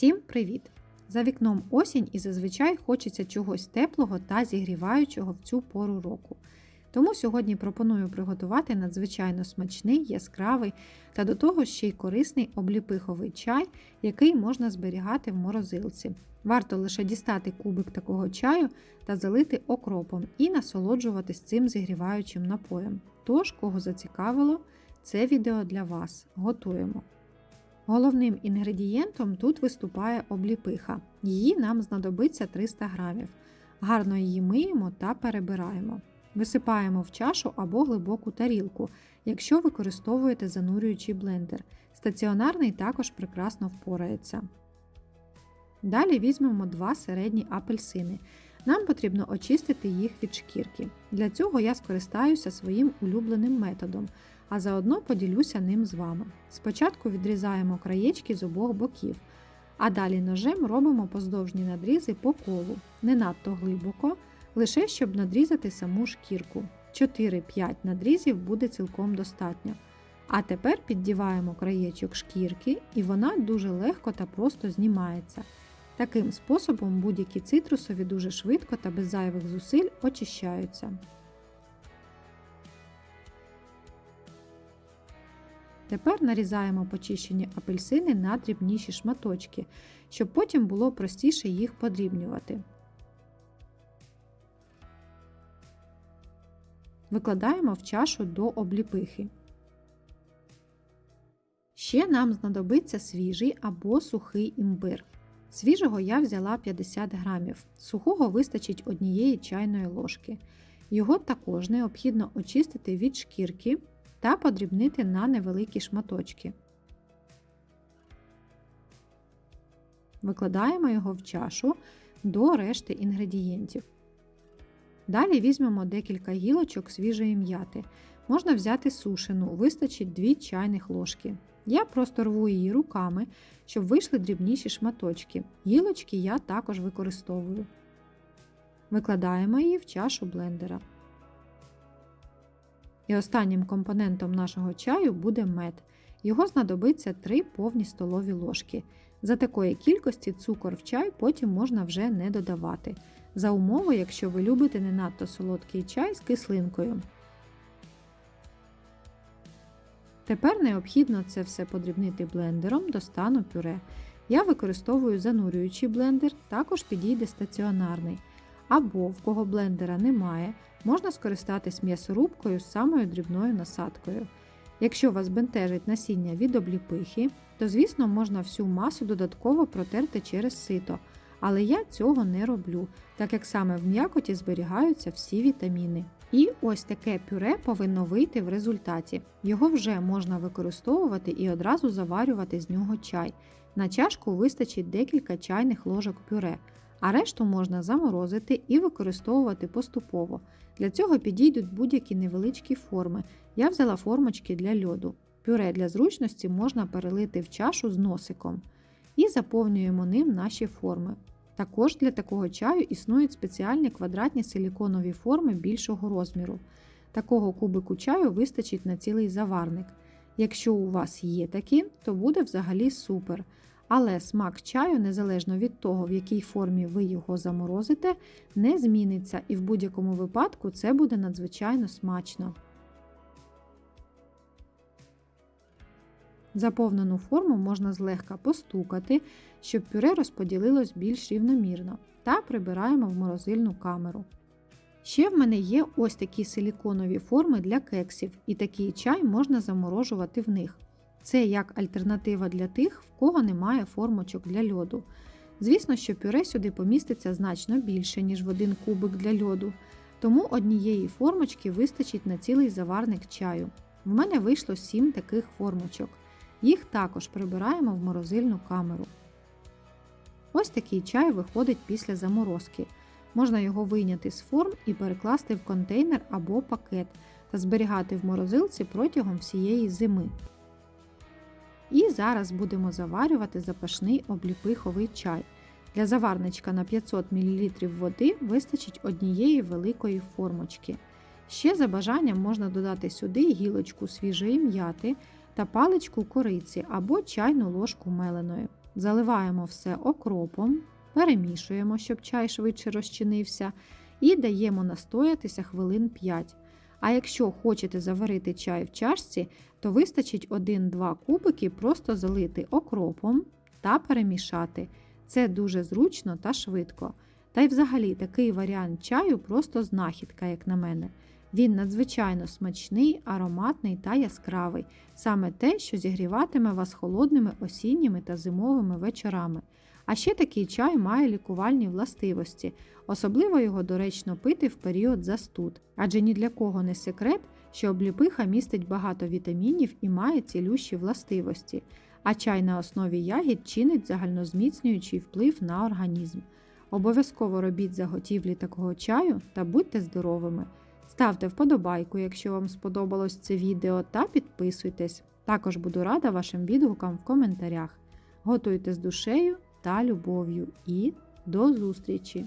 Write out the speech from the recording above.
Всім привіт! За вікном осінь і зазвичай хочеться чогось теплого та зігріваючого в цю пору року. Тому сьогодні пропоную приготувати надзвичайно смачний, яскравий та до того ще й корисний обліпиховий чай, який можна зберігати в морозилці. Варто лише дістати кубик такого чаю та залити окропом і насолоджуватись цим зігріваючим напоєм. Тож, кого зацікавило, це відео для вас. Готуємо. Головним інгредієнтом тут виступає обліпиха. Її нам знадобиться 300 грамів. Гарно її миємо та перебираємо. Висипаємо в чашу або глибоку тарілку, якщо використовуєте занурюючий блендер. Стаціонарний також прекрасно впорається. Далі візьмемо два середні апельсини. Нам потрібно очистити їх від шкірки. Для цього я скористаюся своїм улюбленим методом, а заодно поділюся ним з вами. Спочатку відрізаємо краєчки з обох боків, а далі ножем робимо поздовжні надрізи по колу, не надто глибоко, лише щоб надрізати саму шкірку. 4-5 надрізів буде цілком достатньо. А тепер піддіваємо краєчок шкірки, і вона дуже легко та просто знімається. Таким способом будь-які цитрусові дуже швидко та без зайвих зусиль очищаються. Тепер нарізаємо почищені апельсини на дрібніші шматочки, щоб потім було простіше їх подрібнювати. Викладаємо в чашу до обліпихи. Ще нам знадобиться свіжий або сухий імбир. Свіжого я взяла 50 грамів, сухого вистачить однієї чайної ложки. Його також необхідно очистити від шкірки та подрібнити на невеликі шматочки. Викладаємо його в чашу до решти інгредієнтів. Далі візьмемо декілька гілочок свіжої м'яти. Можна взяти сушену, вистачить 2 чайних ложки. Я просто рву її руками, щоб вийшли дрібніші шматочки. Гілочки я також використовую. Викладаємо її в чашу блендера. І останнім компонентом нашого чаю буде мед. Його знадобиться 3 повні столові ложки. За такої кількості цукор в чай потім можна вже не додавати. За умови, якщо ви любите не надто солодкий чай з кислинкою. Тепер необхідно це все подрібнити блендером до стану пюре. Я використовую занурюючий блендер, також підійде стаціонарний. Або в кого блендера немає, можна скористатись м'ясорубкою з самою дрібною насадкою. Якщо вас бентежить насіння від обліпихи, то звісно можна всю масу додатково протерти через сито, але я цього не роблю, так як саме в м'якоті зберігаються всі вітаміни. І ось таке пюре повинно вийти в результаті. Його вже можна використовувати і одразу заварювати з нього чай. На чашку вистачить декілька чайних ложок пюре, а решту можна заморозити і використовувати поступово. Для цього підійдуть будь-які невеличкі форми. Я взяла формочки для льоду. Пюре для зручності можна перелити в чашу з носиком і заповнюємо ним наші форми. Також для такого чаю існують спеціальні квадратні силіконові форми більшого розміру. Такого кубику чаю вистачить на цілий заварник. Якщо у вас є такі, то буде взагалі супер. Але смак чаю, незалежно від того, в якій формі ви його заморозите, не зміниться і в будь-якому випадку це буде надзвичайно смачно. Заповнену форму можна злегка постукати, щоб пюре розподілилось більш рівномірно, та прибираємо в морозильну камеру. Ще в мене є ось такі силіконові форми для кексів, і такий чай можна заморожувати в них. Це як альтернатива для тих, в кого немає формочок для льоду. Звісно, що пюре сюди поміститься значно більше, ніж в один кубик для льоду, тому однієї формочки вистачить на цілий заварник чаю. В мене вийшло 7 таких формочок. Їх також прибираємо в морозильну камеру. Ось такий чай виходить після заморозки. Можна його вийняти з форм і перекласти в контейнер або пакет та зберігати в морозилці протягом всієї зими. І зараз будемо заварювати запашний обліпиховий чай. Для заварничка на 500 мл води вистачить однієї великої формочки. Ще за бажанням можна додати сюди гілочку свіжої м'яти та паличку кориці або чайну ложку меленої. Заливаємо все окропом, перемішуємо, щоб чай швидше розчинився, і даємо настоятися хвилин 5. А якщо хочете заварити чай в чашці, то вистачить 1-2 кубики просто залити окропом та перемішати. Це дуже зручно та швидко. Та й взагалі такий варіант чаю просто знахідка, як на мене. Він надзвичайно смачний, ароматний та яскравий, саме те, що зігріватиме вас холодними осінніми та зимовими вечорами. А ще такий чай має лікувальні властивості, особливо його доречно пити в період застуд, адже ні для кого не секрет, що обліпиха містить багато вітамінів і має цілющі властивості, а чай на основі ягід чинить загальнозміцнюючий вплив на організм. Обов'язково робіть заготівлі такого чаю та будьте здоровими! Ставте вподобайку, якщо вам сподобалось це відео, та підписуйтесь. Також буду рада вашим відгукам в коментарях. Готуйте з душею та любов'ю і до зустрічі!